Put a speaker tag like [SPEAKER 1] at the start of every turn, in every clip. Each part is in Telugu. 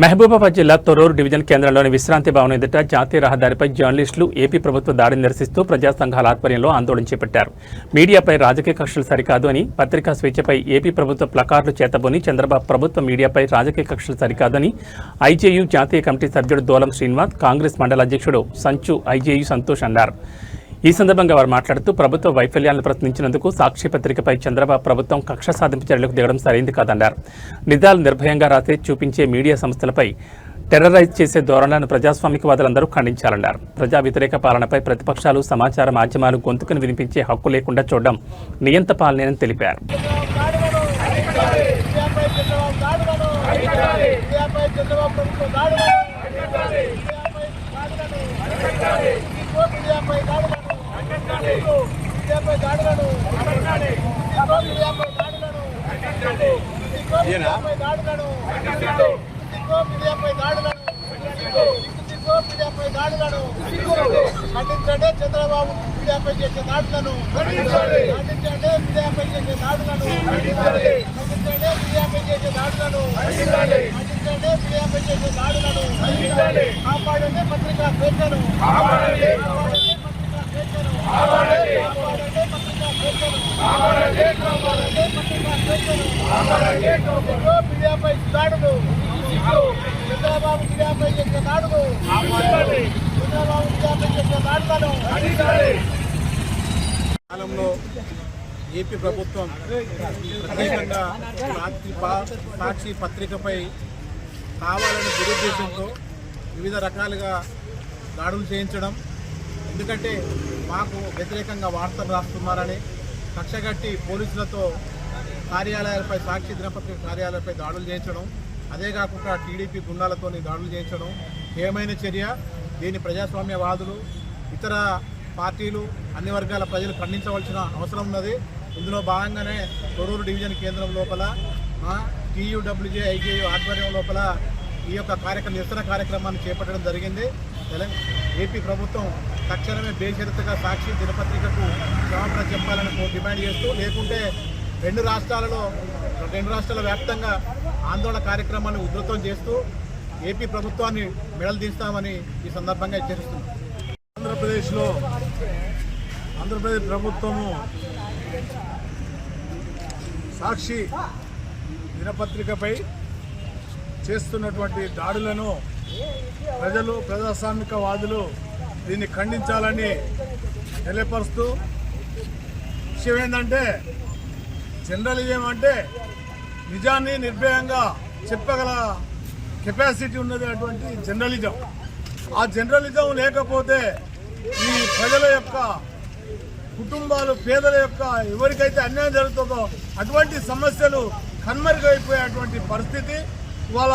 [SPEAKER 1] మహబూబాబాద్ జిల్లా తొరూరు డివిజన్ కేంద్రంలోని విశ్రాంతి భవనం ఎదుట జాతీయ రహదారిపై జర్నలిస్టులు ఏపీ ప్రభుత్వ దాడిని నిరసిస్తూ ప్రజా సంఘాల ఆధ్వర్యంలో ఆందోళన చేపట్టారు. మీడియాపై రాజకీయ కక్షలు సరికాదు అని పత్రికా స్వేచ్ఛపై ఏపీ ప్రభుత్వ ప్లకార్లు చేతబోని చంద్రబాబు ప్రభుత్వ మీడియాపై రాజకీయ కక్షలు సరికాదని ఐజేయు జాతీయ కమిటీ సభ్యుడు దోలం శ్రీనివాస్ కాంగ్రెస్ మండల అధ్యక్షుడు సంచు ఐజేయు సంతోష్ అన్నారు. ఈ సందర్భంగా వారు మాట్లాడుతూ ప్రభుత్వ వైఫల్యాలను ప్రశ్నించినందుకు సాక్షి పత్రికపై చంద్రబాబు ప్రభుత్వం కక్ష సాధింపు చర్యలకు దిగడం సరైంది కాదన్నారు నిజాలు నిర్భయంగా రాసే చూపించే మీడియా సంస్థలపై టెర్రరైజ్ చేసే ధోరణులను ప్రజాస్వామికవాదులందరూ ఖండించాలన్నారు ప్రజా వ్యతిరేక పాలనపై ప్రతిపక్షాలు సమాచార మాధ్యమాలు గొంతుకును వినిపించే హక్కు లేకుండా చూడడం నియంత పాలనేనని తెలిపారు
[SPEAKER 2] చంద్రబాబు దాడులను ఇండియాపై చంద్రబాబు ప్రభుత్వం దాడులను ఇండియాపై దాడులను ఇండియాపై దాడులను ఇండియాపై దాడులను ఇండియాపై దాడులను ఇండియాపై దాడులను మీడియాపై దాడులను మీడియాపై దాడులను ఖండించండి చంద్రబాబు మీడియాపై చేసే దాడులను ఖండించండి మీడియాపై చేసే దాడులను ఖండించండి మీడియాపై చేసే దాడులను ఖండించండి మీడియాపై చేసే దాడులను ఖండించండి కాపాడండి పత్రికా స్వేచ్ఛను కాపాడండి పత్రికా స్వేచ్ఛను కాపాడండి పత్రికా స్వేచ్ఛను కాపాడండి. మీడియాపై దాడులు చంద్రబాబు మీడియాపై చేసే దాడులు చంద్రబాబు మీడియాపై చేసే దాడులను
[SPEAKER 3] కాలంలో ఏపీ ప్రభుత్వం ప్రత్యేకంగా సాక్షి పా- సాక్షి పత్రికపై కావాలని దురుద్దేశంతో వివిధ రకాలుగా దాడులు చేయించడం ఎందుకంటే మాకు వ్యతిరేకంగా వార్తలు రాస్తున్నారని కక్షగట్టి పోలీసులతో కార్యాలయాలపై సాక్షి దినపత్రిక కార్యాలయాలపై దాడులు చేయించడం అదే కాకుండా టీడీపీ గుండాలతో దాడులు చేయించడం ఏమైన చర్య? దీని ప్రజాస్వామ్యవాదులు ఇతర పార్టీలు అన్ని వర్గాల ప్రజలు ఖండించవలసిన అవసరం ఉన్నది. ఇందులో భాగంగానే తొరూరు డివిజన్ కేంద్రం లోపల టీయూడబ్ల్యూజే ఐజేయు ఆధ్వర్యం లోపల ఈ యొక్క కార్యక్రమం నిరసన కార్యక్రమాన్ని చేపట్టడం జరిగింది. ఏపీ ప్రభుత్వం తక్షణమే బేషరతుగా సాక్షి దినపత్రికకు క్షమాపణ చెప్పాలని డిమాండ్ చేస్తూ లేకుంటే రెండు రాష్ట్రాలలో రెండు రాష్ట్రాల వ్యాప్తంగా ఆందోళన కార్యక్రమాన్ని ఉధృతం చేస్తూ ఏపీ ప్రభుత్వాన్ని మెడలు ఈ సందర్భంగా హెచ్చరిస్తున్నాం. ఆంధ్రప్రదేశ్లో ఆంధ్రప్రదేశ్ ప్రభుత్వము సాక్షి దినపత్రికపై చేస్తున్నటువంటి దాడులను ప్రజలు ప్రజాస్వామికవాదులు దీన్ని ఖండించాలని తెలియపరుస్తూ విషయం ఏంటంటే జర్నలిజం అంటే నిజాన్ని నిర్భయంగా చెప్పగల కెపాసిటీ ఉన్నది అటువంటి జర్నలిజం ఆ జర్నలిజం లేకపోతే ఈ ప్రజల యొక్క కుటుంబాలు పేదల యొక్క ఎవరికైతే అన్యాయం జరుగుతుందో అటువంటి సమస్యలు కన్మరుగైపోయేటువంటి పరిస్థితి. ఇవాళ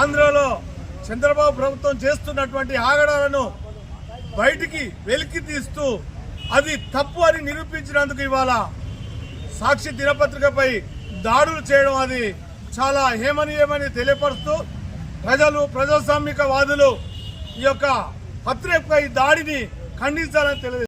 [SPEAKER 3] ఆంధ్రలో చంద్రబాబు ప్రభుత్వం చేస్తున్నటువంటి ఆగడాలను బయటికి వెలికి తీస్తూ అది తప్పు అని నిరూపించినందుకు ఇవాళ సాక్షి దినపత్రికపై దాడులు చేయడం అది చాలా హేమనీయమని తెలియపరుస్తూ ప్రజలు ప్రజాస్వామిక వాదులు ఈ యొక్క పత్రికపై దాడిని ఖండించాలని తెలియదు